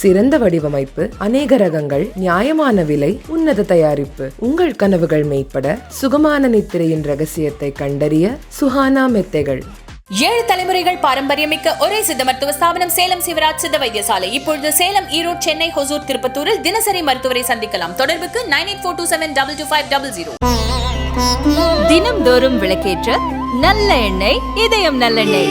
சிறந்த வடிவமைப்பு அநேக ரகங்கள் நியாயமான விலை உன்னத தயாரிப்பு. உங்கள் கனவுகள் மெய்ப்பட சுகமான நித்திரையின் ரகசியத்தை கண்டறிய சுஹானா மெத்தைகள். ஏழு தலைமுறைகள் பாரம்பரியமிக்க ஒரே சித்த மருத்துவ ஸ்தாபனம் சேலம் சிவராஜ் சித்த வைத்தியசாலை. இப்பொழுது சேலம் ஈரோடு சென்னை ஹொசூர் திருப்பத்தூரில் தினசரி மருத்துவரை சந்திக்கலாம். தொடர்புக்கு nine eight four two seven double two five double zero. தினம்தோறும் விளக்கேற்ற நல்ல எண்ணெய் இதயம் நல்லெண்ணெய்.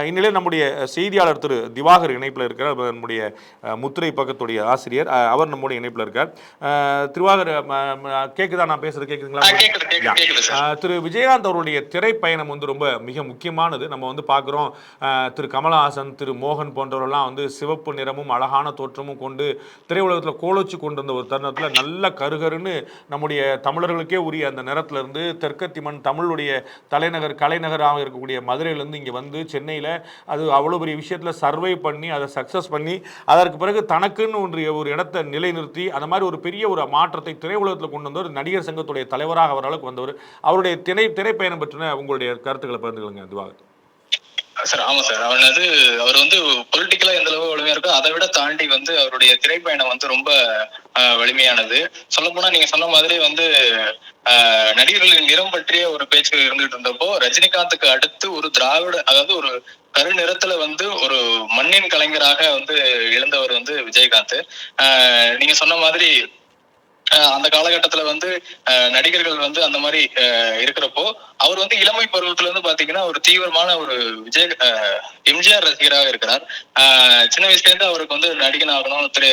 இந்நிலையில் நம்முடைய செய்தியாளர் திரு திவாகர் இணைப்பில் இருக்கிறார். நம்முடைய முத்திரை பக்கத்துடைய ஆசிரியர். அவர் நம்முடைய இணைப்பில் இருக்கார். ம, கேக்குதா? நான் பேசுறது. அஹ், திரு விஜயகாந்த் அவருடைய திரைப்பயணம் வந்து ரொம்ப மிக முக்கியமானது. நம்ம வந்து பார்க்குறோம் திரு கமலஹாசன் திரு மோகன் போன்றவரெல்லாம் வந்து சிவப்பு நிறமும் அழகான தோற்றமும் கொண்டு திரையுலகத்தில் கோலோச்சு கொண்டிருந்த ஒரு தருணத்தில் நல்ல கருகருன்னு நம்முடைய தமிழர்களுக்கே உரிய அந்த நிறத்துல இருந்து தெற்கத்திமன் தமிழுடைய தலைநகர் கலைநகராக இருக்கக்கூடிய மதுரையிலேருந்து இங்கே வந்து சென்னையில் அது அவ்வளோ பெரிய விஷயத்தில் சர்வை பண்ணி அதை சக்ஸஸ் பண்ணி அதற்கு பிறகு தனக்குன்னு ஒன்று ஒரு இடத்தை நிலைநிறுத்தி அந்த மாதிரி ஒரு பெரிய ஒரு மாற்றத்தை திரையுலகத்தில் கொண்டு வந்தவர் நடிகர் சங்கத்துடைய தலைவராக அவர் அளவுக்கு வந்தவர். அவருடைய திரை திரைப்பயணம் பற்றின உங்களுடைய கருத்துக்களை பகிர்ந்துகளுங்க திவாகர். சார் ஆமா சார். அவன் அது அவர் வந்து பொலிட்டிக்கலா எந்த அளவு வலிமையா இருக்கோ அதை விட தாண்டி வந்து அவருடைய திரைப்பயணம் வந்து ரொம்ப வலிமையானது. சொல்ல போனா நீங்க சொன்ன மாதிரி வந்து நடிகர்களின் நிறம் பற்றிய ஒரு பேச்சு இருந்துட்டு இருந்தப்போ ரஜினிகாந்துக்கு அடுத்து ஒரு திராவிட அதாவது ஒரு கருநிறத்துல வந்து ஒரு மண்ணின் கலைஞராக வந்து இழந்தவர் வந்து விஜயகாந்த். ஆஹ், நீங்க சொன்ன மாதிரி அந்த காலகட்டத்துல வந்து ஆஹ் நடிகர்கள் வந்து அந்த மாதிரி இருக்கிறப்போ அவர் வந்து இளமை பருவத்துல இருந்து பாத்தீங்கன்னா ஒரு தீவிரமான ஒரு விஜய் எம்ஜிஆர் ரசிகராக இருக்கிறார். ஆஹ் சின்ன வயசுல இருந்து அவருக்கு வந்து நடிகன் ஆகணும் திரை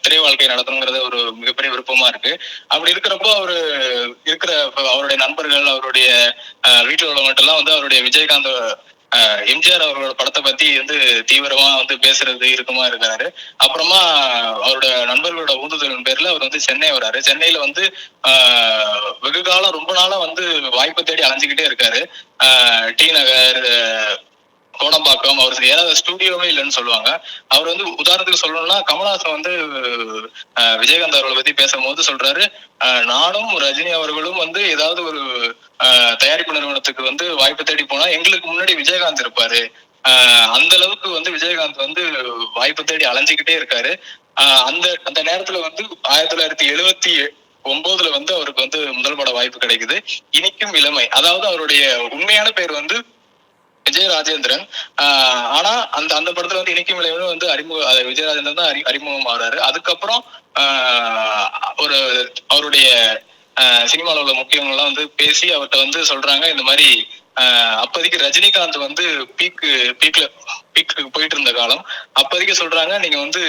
திரை வாழ்க்கை நடத்தணுங்கிறது ஒரு மிகப்பெரிய விருப்பமா இருக்கு. அப்படி இருக்கிறப்போ அவரு இருக்கிற அவருடைய நண்பர்கள் அவருடைய வீட்டில் வீட்டுல உள்ளவங்கள்ட்ட எல்லாம் வந்து அவருடைய விஜயகாந்த் எம்ஜிஆர் அவரோட படத்தை பத்தி வந்து தீவிரமா வந்து பேசுறது இருக்குமா இருக்கிறாரு. அப்புறமா அவரோட நண்பர்களோட ஊந்துதலின் பேர்ல அவர் வந்து சென்னை வராரு. சென்னையில வந்து ஆஹ் வெகு காலம் ரொம்ப நாளா வந்து வாய்ப்பு தேடி அலைஞ்சுக்கிட்டே இருக்காரு. ஆஹ் டி நகர் கோடம்பாக்கம் அவர் ஏதாவது ஸ்டுடியோவே இல்லைன்னு சொல்லுவாங்க. அவர் வந்து உதாரணத்துக்கு சொல்லணும்னா கமல்ஹாசன் வந்து ஆஹ் விஜயகாந்த் அவர்களை பத்தி பேசும்போது சொல்றாரு நானும் ரஜினி அவர்களும் வந்து ஏதாவது ஒரு தயாரிப்பு நிறுவனத்துக்கு வந்து வாய்ப்பு தேடி போனா எங்களுக்கு முன்னாடி விஜயகாந்த் இருப்பாரு. ஆஹ் அந்த அளவுக்கு வந்து விஜயகாந்த் வந்து வாய்ப்பு தேடி அலைஞ்சுக்கிட்டே இருக்காரு. அந்த அந்த நேரத்துல வந்து ஆயிரத்தி தொள்ளாயிரத்தி எழுவத்தி ஒன்பதுல வந்து அவருக்கு வந்து முதல் பட வாய்ப்பு கிடைக்குது. இனிக்கும் இளமை. அதாவது அவருடைய உண்மையான பேர் வந்து விஜயராஜேந்திரன். ஆஹ் ஆனா அந்த அந்த படத்துல வந்து இணைக்கும் விளைவு வந்து அறிமுக அது ராஜேந்திரன் தான் அறி- அறிமுகம் ஆறாரு அதுக்கப்புறம் ஆஹ் ஒரு அவருடைய சினிமாவில் உள்ள முக்கியவங்கள்லாம் வந்து பேசி அவர்கிட்ட வந்து சொல்றாங்க. இந்த மாதிரி அப்போதைக்கு ரஜினிகாந்த் வந்து பீக்கு பீக்ல பீக்கு போயிட்டு இருந்த காலம். அப்போதைக்கு சொல்றாங்க நீங்க வந்து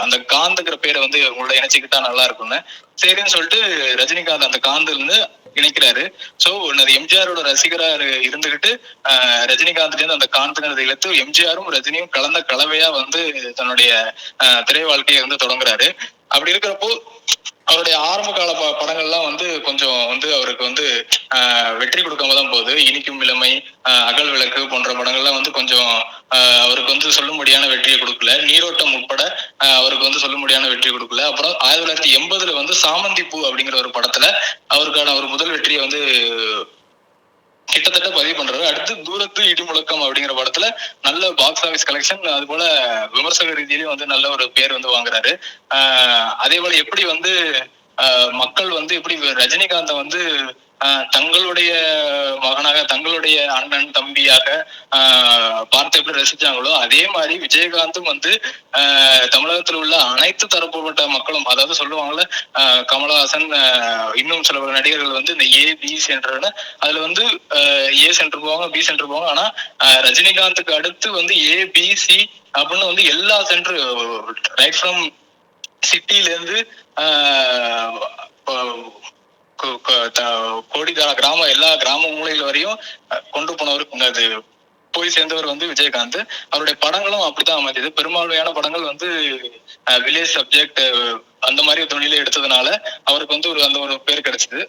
அந்த காந்துங்கிற பேரை வந்து உங்களோட இணைச்சிக்கிட்டா நல்லா இருக்கும்னு. சரின்னு சொல்லிட்டு ரஜினிகாந்த் அந்த காந்துல இருந்து இணைக்கிறாரு. சோ அது எம்ஜிஆரோட ரசிகரா இருந்துகிட்டு ரஜினிகாந்த் இருந்து அந்த காந்தங்கிறத இழுத்து எம்ஜிஆரும் ரஜினியும் கலந்த கலவையா வந்து தன்னுடைய திரை வாழ்க்கையை வந்து தொடங்குறாரு. அப்படி இருக்கிறப்போ அவருடைய ஆரம்ப கால ப- படங்கள்லாம் வந்து கொஞ்சம் வந்து அவருக்கு வந்து ஆஹ் வெற்றி கொடுக்காம தான் போகுது. இனிக்கும் இளமை அகல் விளக்கு போன்ற படங்கள்லாம் வந்து கொஞ்சம் ஆஹ் அவருக்கு வந்து சொல்லும்படியான வெற்றியை கொடுக்கல. நீரோட்டம் உட்பட அவருக்கு வந்து சொல்லும்படியான வெற்றி கொடுக்கல. அப்புறம் ஆயிரத்தி தொள்ளாயிரத்தி எண்பதுல வந்து சாமந்தி பூ அப்படிங்கிற ஒரு படத்துல அவருக்கான ஒரு முதல் வெற்றியை வந்து கிட்டத்தட்ட பதிவு பண்றாரு அடுத்து தூரத்து இடி முழக்கம் அப்படிங்கிற படத்துல நல்ல பாக்ஸ் ஆபீஸ் கலெக்ஷன் அது போல விமர்சக ரீதியிலயும் வந்து நல்ல ஒரு பேர் வந்து வாங்குறாரு. ஆஹ் அதே போல எப்படி வந்து ஆஹ் மக்கள் வந்து எப்படி ரஜினிகாந்தை வந்து தங்களுடைய மகனாக தங்களுடைய அண்ணன் தம்பியாக ஆஹ் பார்த்து எப்படி ரசிச்சாங்களோ அதே மாதிரி விஜயகாந்தும் வந்து ஆஹ் தமிழகத்தில் உள்ள அனைத்து தரப்புப்பட்ட மக்களும் அதாவது சொல்லுவாங்கல்ல ஆஹ் கமலஹாசன் இன்னும் சில பல நடிகர்கள் வந்து இந்த ஏ பி சென்டர்னு அதுல வந்து ஏ சென்டர் போவாங்க பி சென்டர் போவாங்க. ஆனா ரஜினிகாந்துக்கு அடுத்து வந்து ஏ பி சி அப்படின்னு வந்து எல்லா சென்டர் ரைட் ஃப்ரம் சிட்டில இருந்து ஆஹ் கிராமம் எல்லா கிராம மூலையில வரையும் கொண்டு போனவர் அது போய் சேர்ந்தவர் வந்து விஜயகாந்த். அவருடைய படங்களும் அப்படித்தான் அமைஞ்சது பெரும்பான்மையான படங்கள் வந்து வில்லேஜ் சப்ஜெக்ட் அந்த மாதிரி துணியில எடுத்ததுனால அவருக்கு வந்து ஒரு அந்த ஒரு பேர் கிடைச்சது.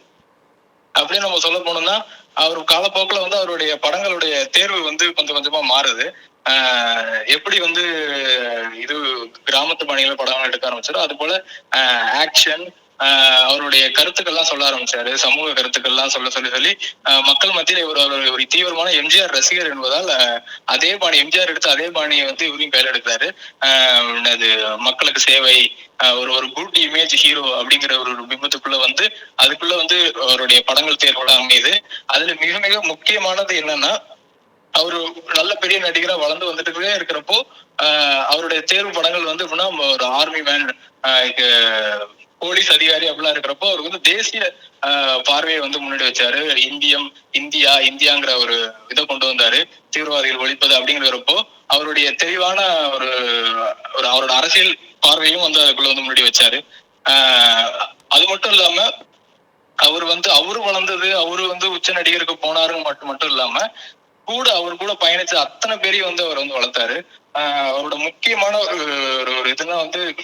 அப்படின்னு நம்ம சொல்ல போனோம்னா அவர் காலப்போக்கில் வந்து அவருடைய படங்களுடைய தேர்வு வந்து கொஞ்சம் கொஞ்சமா மாறுது. ஆஹ் எப்படி வந்து இது கிராமத்து பணிகளை படங்கள் எடுக்க ஆரம்பிச்சாரோ அது போல ஆக்ஷன் அவருடைய கருத்துக்கள்லாம் சொல்ல ஆரம்பிச்சாரு. சமூக கருத்துக்கள்லாம் சொல்ல சொல்லி சொல்லி மக்கள் மத்தியில் இவர் ஒரு ஒரு தீவிரமான எம்ஜிஆர் ரசிகர் என்பதால் அதே பாணி எம்ஜிஆர் எடுத்து அதே பாணியை வந்து இவரையும் கையில் எடுத்தாரு. அது மக்களுக்கு சேவை ஒரு ஒரு குட் இமேஜ் ஹீரோ அப்படிங்கிற ஒரு பிம்பத்துக்குள்ள வந்து அதுக்குள்ள வந்து அவருடைய படங்கள் தேர்வோட அமையுது. அதுல மிக மிக முக்கியமானது என்னன்னா அவரு நல்ல பெரிய நடிகரா வளர்ந்து வந்துட்டு இருக்கிறப்போ அவருடைய தேர்வு படங்கள் வந்து எப்படின்னா ஒரு ஆர்மி மேன் போலீஸ் அதிகாரி அப்படிலாம் இருக்கிறப்போ அவர் வந்து தேசிய பார்வையை வந்து முன்னாடி வச்சாரு. இந்தியம் இந்தியா இந்தியாங்கிற ஒரு இதை கொண்டு வந்தாரு. தீவிரவாதிகள் ஒழிப்பது அப்படிங்கிறப்போ அவருடைய தெளிவான ஒரு ஒரு அவரோட அரசியல் பார்வையும் வந்து அதுக்குள்ள வந்து முன்னாடி வச்சாரு. ஆஹ் அது மட்டும் இல்லாம அவர் வந்து அவரு வளர்ந்தது அவரு வந்து உச்ச நடிகருக்கு போனாரு மட்டும் மட்டும் இல்லாம கூட அவர் கூட பயணிச்ச அத்தனை பேரையும் வந்து அவர் வந்து வளர்த்தாரு. ஆஹ் அவரோட முக்கியமான ஒரு ஒரு- ஒரு இதுனா வந்து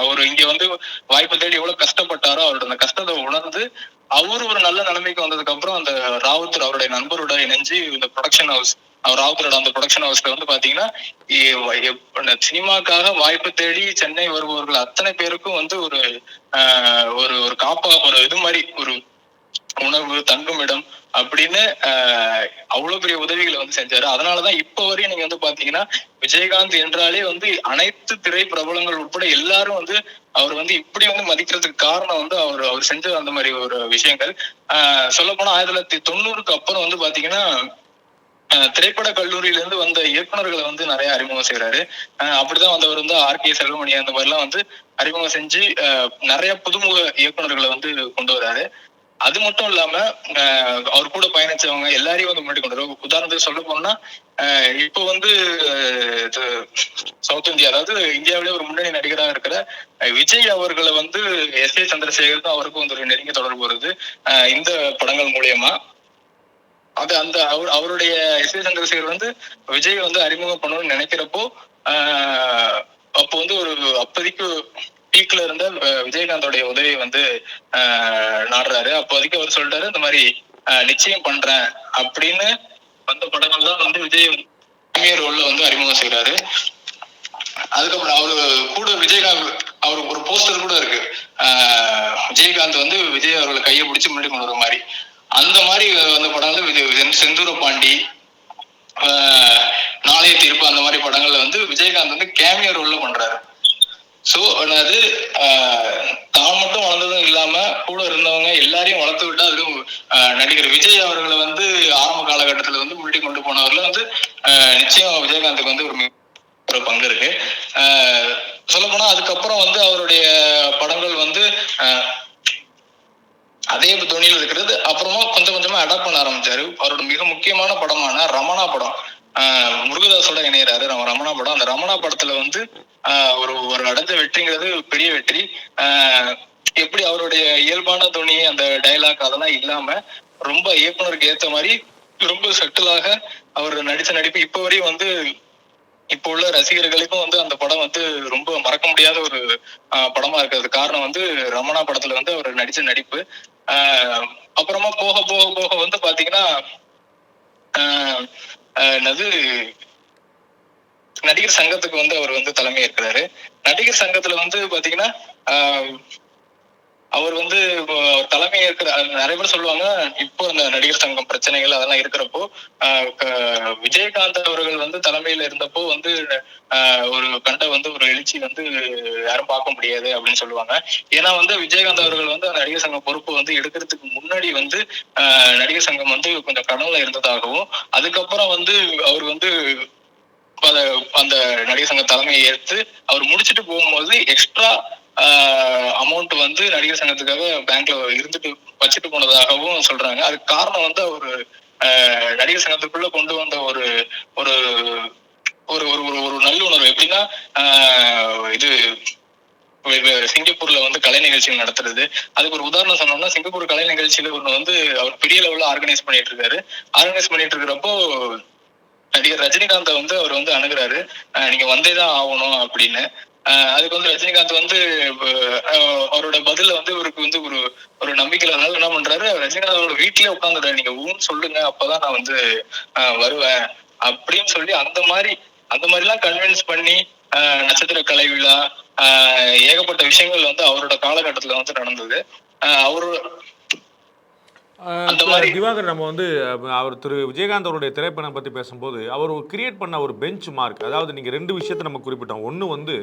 அவர் இங்க வந்து வாய்ப்பு தேடி எவ்வளவு கஷ்டப்பட்டாரோ அவரோட அந்த கஷ்டத்தை உணர்ந்து அவரு ஒரு நல்ல நிலைமைக்கு வந்ததுக்கு அப்புறம் அந்த ராவுத்தர் அவருடைய நண்பரோட இணைஞ்சு இந்த ப்ரொடக்ஷன் ஹவுஸ் அவர் ராவுத்தரோட அந்த ப்ரொடக்ஷன் ஹவுஸ்ல வந்து பாத்தீங்கன்னா சினிமாக்காக வாய்ப்பு தேடி சென்னை வருபவர்கள் அத்தனை பேருக்கும் வந்து ஒரு ஒரு ஒரு காப்பா ஒரு இது மாதிரி ஒரு உணவு தங்குமிடம் அப்படின்னு ஆஹ் அவ்வளவு பெரிய உதவிகளை வந்து செஞ்சாரு. அதனாலதான் இப்ப வரையும் நீங்க வந்து பாத்தீங்கன்னா விஜயகாந்த் என்றாலே வந்து அனைத்து திரை பிரபலங்கள் உட்பட எல்லாரும் வந்து அவர் வந்து இப்படி வந்து மதிக்கிறதுக்கு காரணம் வந்து அவர் அவர் செஞ்ச அந்த மாதிரி ஒரு விஷயங்கள். ஆஹ் சொல்ல போனா ஆயிரத்தி தொள்ளாயிரத்தி தொண்ணூறுக்கு அப்புறம் வந்து பாத்தீங்கன்னா ஆஹ் திரைப்பட கல்லூரியில இருந்து வந்த இயக்குனர்களை வந்து நிறைய அறிமுகம் செய்யறாரு ஆஹ் அப்படிதான் வந்தவர் வந்து ஆர் கே செல்வமணி அந்த மாதிரி எல்லாம் வந்து அறிமுகம் செஞ்சு நிறைய புதுமுக இயக்குனர்களை வந்து கொண்டு வர்றாரு அது மட்டும் இல்லாம அவர் கூட பயணிச்சவங்க எல்லாரையும் வந்து முன்னாடி கொண்டு வரும் உதாரணத்துக்கு சொல்ல போனா ஆஹ் இப்போ வந்து இது சவுத் இந்தியா அதாவது இந்தியாவிலே ஒரு முன்னணி நடிகராக இருக்கிற விஜய் அவர்களை வந்து எஸ் ஏ சந்திரசேகருக்கும் அவருக்கும் வந்து ஒரு நெருங்கிய தொடர்பு வருது. இந்த படங்கள் மூலியமா. அது அந்த அவர் அவருடைய எஸ் ஏ சந்திரசேகர் வந்து விஜய் வந்து அறிமுகம் பண்ணணும்னு நினைக்கிறப்போ ஆஹ் அப்போ வந்து ஒரு அப்போதைக்கு பீக்ல இருந்த விஜயகாந்தோடைய உதவியை வந்து ஆஹ், நாடுறாரு. அப்போதைக்கு அவர் சொல்லிட்டாரு இந்த மாதிரி ஆஹ், நிச்சயம் பண்றேன் அப்படின்னு வந்த படங்கள் தான் வந்து விஜய் premier ரோல்ல வந்து அறிமுகம் செய்யறாரு அதுக்கப்புறம் அவரு கூட விஜயகாந்த் அவரு ஒரு போஸ்டர் கூட இருக்கு. ஆஹ் விஜயகாந்த் வந்து விஜய் அவர்களை கையை பிடிச்சு முன்னாடி கொண்டு வர மாதிரி. அந்த மாதிரி வந்த படங்கள் விஜய் செந்தூர பாண்டி ஆஹ் நாளைய தீர்ப்பு அந்த மாதிரி படங்கள்ல வந்து விஜயகாந்த் வந்து கேமியோ ரோல்ல பண்றாரு. ஸோ அது ஆஹ் தான் மட்டும் வளர்ந்ததும் இல்லாம கூட இருந்தவங்க எல்லாரையும் வளர்த்து விட்டா அதுவும் நடிகர் விஜய் அவர்களை வந்து ஆரம்ப காலகட்டத்துல வந்து முன்னாடி கொண்டு போனவர்ல வந்து ஆஹ் நிச்சயம் விஜயகாந்துக்கு வந்து ஒரு மிக ஒரு பங்கு இருக்கு. சொல்ல போனா அதுக்கப்புறம் வந்து அவருடைய படங்கள் வந்து ஆஹ் அதே துணியில் இருக்கிறது. அப்புறமா கொஞ்சம் கொஞ்சமா அடாப்ட் பண்ண ஆரம்பிச்சாரு. அவரோட மிக முக்கியமான படமான ரமணா படம். முருகதாஸோட இணையறாரு நம்ம ரமணா படம். அந்த ரமணா படத்துல வந்து ஆஹ் ஒரு ஒரு அடைஞ்ச வெற்றிங்கிறது பெரிய வெற்றி. ஆஹ் எப்படி அவருடைய இயல்பான துணி அந்த டைலாக் அதெல்லாம் இல்லாம ரொம்ப இயக்குனருக்கு ஏத்த மாதிரி ரொம்ப சட்டிலாக அவர் நடிச்ச நடிப்பு இப்ப வரையும் வந்து இப்போ உள்ள ரசிகர்களுக்கும் வந்து அந்த படம் வந்து ரொம்ப மறக்க முடியாத ஒரு படமா இருக்கிறது காரணம் வந்து ரமணா படத்துல வந்து அவர் நடிச்ச நடிப்பு. ஆஹ் அப்புறமா போக போக போக வந்து பாத்தீங்கன்னா ஆஹ் என்னது? நடிகர் சங்கத்துக்கு வந்து அவர் வந்து தலைமை ஏற்கிறாரு நடிகர் சங்கத்துல வந்து பாத்தீங்கன்னா ஆஹ் அவர் வந்து தலைமை இருக்கிற நிறைய பேர் சொல்லுவாங்க இப்போ அந்த நடிகர் சங்கம் பிரச்சனைகள் அதெல்லாம் இருக்கிறப்போ க- விஜயகாந்த் அவர்கள் வந்து தலைமையில இருந்தப்போ வந்து ஆஹ் ஒரு கண்ட வந்து ஒரு எழுச்சி வந்து யாரும் பார்க்க முடியாது அப்படின்னு சொல்லுவாங்க. ஏன்னா வந்து விஜயகாந்த் அவர்கள் வந்து அந்த நடிகர் சங்கம் பொறுப்பு வந்து எடுக்கிறதுக்கு முன்னாடி வந்து ஆஹ் நடிகர் சங்கம் வந்து கொஞ்சம் கடவுள இருந்ததாகவும் அதுக்கப்புறம் வந்து அவர் வந்து அந்த நடிகர் சங்க தலைமையை ஏற்று அவர் முடிச்சுட்டு போகும்போது எக்ஸ்ட்ரா அமௌண்ட் வந்து நடிகர் சங்கத்துக்காக பேங்க்ல இருந்துட்டு வச்சுட்டு போனதாகவும் சொல்றாங்க. அதுக்கு காரணம் வந்து அவர் நடிகர் சங்கத்துக்குள்ள கொண்டு வந்த ஒரு ஒரு ஒரு ஒரு ஒரு ஒரு நல்லுணர்வு எப்படின்னா இது சிங்கப்பூர்ல வந்து கலை நிகழ்ச்சிகள் நடத்துறது. அதுக்கு ஒரு உதாரணம் சொன்னோம்னா சிங்கப்பூர் கலை நிகழ்ச்சியில ஒண்ணு வந்து அவர் பெரிய லெவல்ல ஆர்கனைஸ் பண்ணிட்டு இருக்காரு. ஆர்கனைஸ் பண்ணிட்டு இருக்கிறப்போ நடிகர் ரஜினிகாந்தை வந்து அவர் வந்து அணுகுறாரு. நீங்க வந்தே தான் ஆகணும் அப்படின்னு. அதுக்கு வந்து ரஜினிகாந்த் வந்து அவரோட பதில வந்து இவருக்கு வந்து ஒரு ஒரு நம்பிக்கை அதனால என்ன பண்றாரு ரஜினிகாந்த் அவரோட வீட்லயே உட்காந்துட்டாரு நீங்க ஊன்னு சொல்லுங்க அப்பதான் நான் வந்து வருவேன். அப்படின்னு சொல்லி அந்த மாதிரி அந்த மாதிரி எல்லாம் கன்வின்ஸ் பண்ணி ஆஹ் நட்சத்திர கலை விழா ஏகப்பட்ட விஷயங்கள் வந்து அவரோட காலகட்டத்துல வந்து நடந்தது. ஆஹ் அவரு அஹ் அந்த திரு மாதிரி- திவாகர் நம்ம வந்து அவர் திரு விஜயகாந்த் அவருடைய திரைப்படம் பற்றி பேசும்போது அவர் கிரியேட் பண்ண ஒரு பெஞ்ச் மார்க் அதாவது நீங்கள் ரெண்டு விஷயத்தை நம்ம குறிப்பிட்டோம். ஒன்று வந்து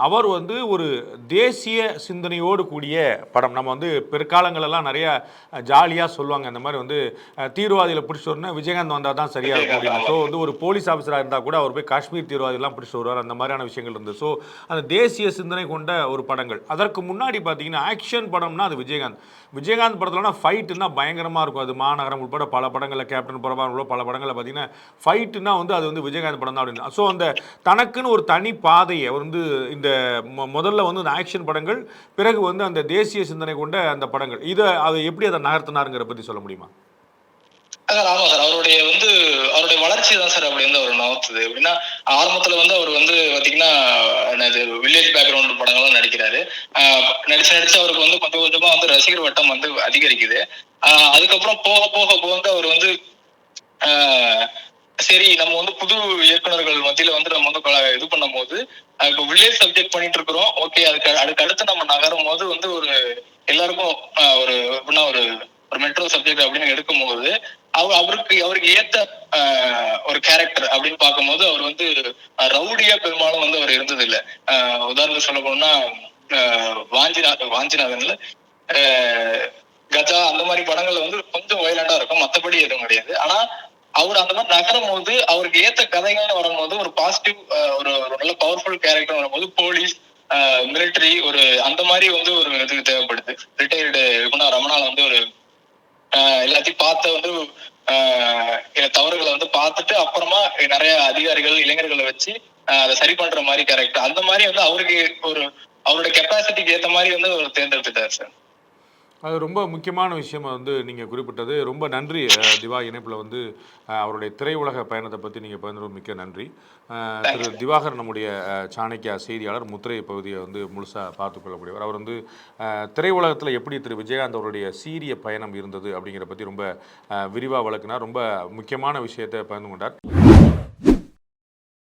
அவர் வந்து ஒரு தேசிய சிந்தனையோடு கூடிய படம். நம்ம வந்து பிற்காலங்களெல்லாம் நிறைய ஜாலியாக சொல்லுவாங்க. இந்த மாதிரி வந்து அஹ், தீவிரவாதிகளை பிடிச்சி வரணும் விஜயகாந்த் வந்தால் தான் சரியாக இருக்கும் அப்படின்னு. ஸோ வந்து ஒரு போலீஸ் ஆஃபீஸராக இருந்தால் கூட அவர் போய் காஷ்மீர் தீவிரவாதிகள்லாம் பிடிச்சி வருவார். அந்த மாதிரியான விஷயங்கள் இருந்தது. ஸோ அந்த தேசிய சிந்தனை கொண்ட ஒரு படங்கள். அதற்கு முன்னாடி பார்த்தீங்கன்னா ஆக்ஷன் படம்னா அது விஜயகாந்த். விஜயகாந்த் படத்துலனா ஃபைட்டுனா பயங்கரமாக இருக்கும். அது மாநகரம் உட்பட பல படங்களில் கேப்டன் பிரபாகரன் உள்ள பல படங்களில் பார்த்தீங்கன்னா ஃபைட்டுனா வந்து அது வந்து விஜயகாந்த் படம் தான் அப்படின்னு. ஸோ அந்த தனக்குன்னு ஒரு தனி பாதையை அவர் வந்து இந்த முதல்ல வந்து இந்த ஆக்ஷன் படங்கள் பிறகு வந்து அந்த தேசிய சிந்தனை கொண்ட அந்த படங்கள். இதை அதை எப்படி அதை நகர்த்தினாருங்கிற பற்றி சொல்ல முடியுமா? சார் ஆமா சார். அவருடைய வந்து அவருடைய வளர்ச்சி தான் சார் அப்படி வந்து அவர் நகர்த்துது. எப்படின்னா ஆரம்பத்துல வந்து அவர் வந்து பாத்தீங்கன்னா என்னது வில்லேஜ் பேக்ரவுண்ட் படங்கள்லாம் நடிக்கிறாரு. நடிச்சு நடிச்சு அவருக்கு வந்து கொஞ்சம் கொஞ்சமா வந்து ரசிகர் வட்டம் வந்து அதிகரிக்குது. ஆஹ் அதுக்கப்புறம் போக போக போக வந்து அவர் வந்து ஆஹ் சரி நம்ம வந்து புது இயக்குனர்கள் மத்தியில வந்து நம்ம வந்து இது பண்ணும் போது இப்போ வில்லேஜ் சப்ஜெக்ட் பண்ணிட்டு இருக்கிறோம். ஓகே அதுக்கு அதுக்கு அடுத்து நம்ம நகரும் போது வந்து ஒரு எல்லாருக்கும் ஆஹ் ஒரு எப்படின்னா ஒரு ஒரு மெட்ரோ சப்ஜெக்ட் அப்படின்னு எடுக்கும்போது அவர் அவருக்கு அவருக்கு ஏத்த ஆஹ் ஒரு கேரக்டர் அப்படின்னு பார்க்கும்போது அவர் வந்து ரவுடியா பெரும்பாலும் வந்து அவர் இருந்தது இல்ல ஆஹ் உதாரணத்துக்கு சொல்ல போனா வாஞ்சிநாதன் வாஞ்சிநாதன்ல ஆஹ் கஜா அந்த மாதிரி படங்கள்ல வந்து கொஞ்சம் வயலண்டா இருக்கும். மத்தபடி எதுவும் கிடையாது. ஆனா அவர் அந்த மாதிரி நகரும் போது அவருக்கு ஏத்த கதைகள் வரும்போது ஒரு பாசிட்டிவ் ஒரு நல்ல பவர்ஃபுல் கேரக்டர் வரும்போது போலீஸ் மிலிட்டரி ஒரு அந்த மாதிரி வந்து ஒரு இதுக்கு தேவைப்படுது. ரிட்டையர்டு குணா ரமணால வந்து ஒரு ஆஹ் எல்லாத்தையும் பார்த்த வந்து ஆஹ் தவறுகளை வந்து பார்த்துட்டு அப்புறமா நிறைய அதிகாரிகள் இளைஞர்களை வச்சு அதை சரி பண்ற மாதிரி கேரக்டர் அந்த மாதிரி வந்து அவருக்கு ஒரு அவரோட கெப்பாசிட்டிக்கு ஏத்த மாதிரி வந்து அவர் தேர்ந்தெடுத்துட்டார் சார் அது ரொம்ப முக்கியமான விஷயம் வந்து நீங்கள் குறிப்பிட்டது. ரொம்ப நன்றி திவா இணைப்பில் வந்து அவருடைய திரையுலக பயணத்தை பற்றி நீங்கள் பகிர்ந்தது மிக்க நன்றி. திரு திவாகர் நம்முடைய சாணக்கியா செய்தியாளர் முத்திரை பகுதியை வந்து முழுசாக பார்த்துக்கொள்ளக்கூடியவர் அவர் வந்து திரையுலகத்தில் எப்படி திரு விஜயகாந்த் அவருடைய சீரிய பயணம் இருந்தது அப்படிங்கிற பற்றி ரொம்ப விரிவாக விளக்குனார். ரொம்ப முக்கியமான விஷயத்தை பகிர்ந்து கொண்டார்.